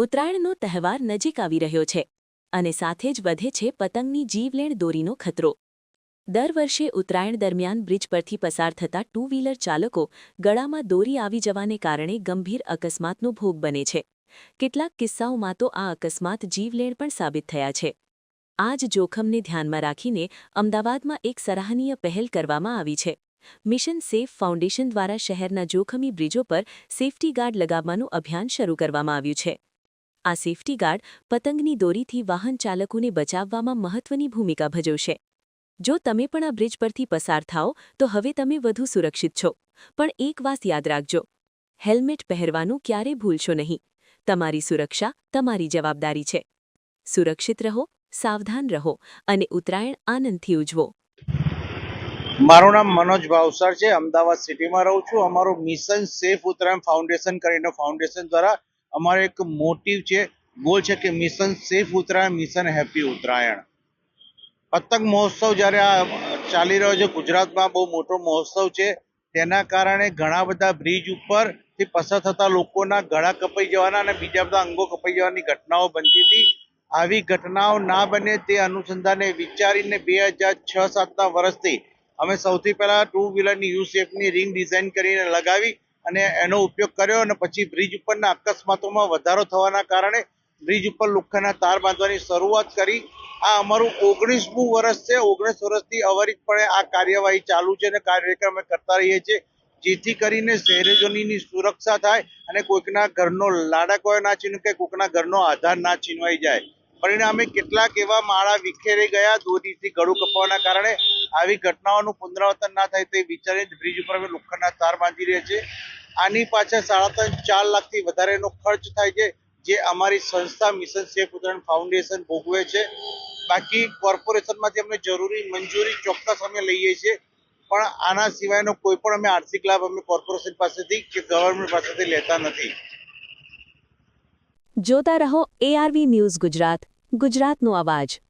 ઉત્તરાયણનો તહેવાર નજીક આવી રહ્યો છે અને સાથે જ વધે છે પતંગની જીવલેણ દોરીનો ખતરો. દર વર્ષે ઉત્તરાયણ દરમિયાન બ્રિજ પરથી પસાર થતા ટુ વ્હીલર ચાલકો ગળામાં દોરી આવી જવાને કારણે ગંભીર અકસ્માતનો ભોગ બને છે. કેટલાક કિસ્સાઓમાં તો આ અકસ્માત જીવલેણ પણ સાબિત થયા છે. આ જ જોખમને ધ્યાનમાં રાખીને અમદાવાદમાં એક સરાહનીય પહેલ કરવામાં આવી છે. મિશન સેફ ફાઉન્ડેશન દ્વારા શહેરના જોખમી બ્રિજો પર સેફટી ગાર્ડ લગાવવાનું અભિયાન શરૂ કરવામાં આવ્યું છે. આ સેફટી ગાર્ડ પતંગની દોરીથી વાહન ચાલકોને બચાવવામાં મહત્વની ભૂમિકા ભજવશે. જો તમે પણ આ બ્રિજ પરથી પસાર થાઓ, તો હવે તમે વધુ સુરક્ષિત છો. પણ એક વાત યાદ રાખજો. હેલ્મેટ પહેરવાનું ક્યારે ભૂલશો નહીં. તમારી સુરક્ષા તમારી જવાબદારી છે. સુરક્ષિત રહો, સાવધાન રહો અને ઉત્તરાયણ આનંદથી ઉજવો. મારું નામ મનોજ ભાવસાર છે. અમદાવાદ સિટીમાં રહું છું. અમારું મિશન સેફ ઉત્તરાયણ ફાઉન્ડેશન કરીને ફાઉન્ડેશન દ્વારા અમારો એક મોટિવ છે, ગોલ છે કે mission safe Uttarayan, mission happy Uttarayan. પતંગ મહોત્સવ જ્યારે આ ચાલી રહ્યો છે, ગુજરાતમાં બહુ મોટો મહોત્સવ છે, તેના કારણે ઘણા બધા બ્રિજ ઉપરથી પસાર થતા લોકોના ગળા કપાઈ જવાના અને બીજા બધા અંગો કપાઈ જવાની ઘટનાઓ બનતી હતી. આવી ઘટનાઓ ના બને તે અનુસંધાને વિચારીને બે હજાર છ સાતના વર્ષથી અમે સૌથી પહેલા ટુ વ્હીલરની યુ શેપની રિંગ ડિઝાઇન કરીને લગાવી અને એનો ઉપયોગ કર્યો અને પછી બ્રિજ ઉપરના અકસ્માતોમાં વધારો થવાના કારણે બ્રિજ ઉપર લોખંડના તાર બાંધવાની શરૂઆત કરી. આ અમારું ઓગણીસમું વર્ષ છે. ઓગણીસ વર્ષથી અવરિતપણે આ કાર્યવાહી ચાલુ છે અને કાર્યક્રમ કરતા રહીએ છીએ. જેથી કરીને શહેરીજનોની સુરક્ષા થાય અને કોઈકના ઘરનો લાડકોય ના છીનવે કે કોઈકના ઘરનો આધાર ના છીનવાઈ જાય. પરિણામે કેટલાક એવા માળા વિખેરી ગયા, દોરીથી ગળું કપાવાના કારણે આવી ઘટનાઓનું પુનરાવર્તન ના થાય તે વિચારીને બ્રિજ ઉપર અમે લોખંડના તાર બાંધી રહ્યા છીએ આની પાછળ સાડા ત્રણ, ચાર લાખથી વધારેનો ખર્ચ થાય છે, જે અમારી સંસ્થા મિશન સેફ ઉત્તરાયણ ફાઉન્ડેશન ભોગવે છે. બાકી કોર્પોરેશનમાંથી અમને જરૂરી મંજૂરી ચોક્કસ અમે લઈએ છીએ, પણ આના સિવાયનો કોઈ પણ અમે આર્થિક લાભ અમે કોર્પોરેશન પાસેથી કે ગવર્મેન્ટ પાસેથી લેતા નથી. જોતા રહો એઆરવી ન્યૂઝ ગુજરાત. ગુજરાતનો અવાજ.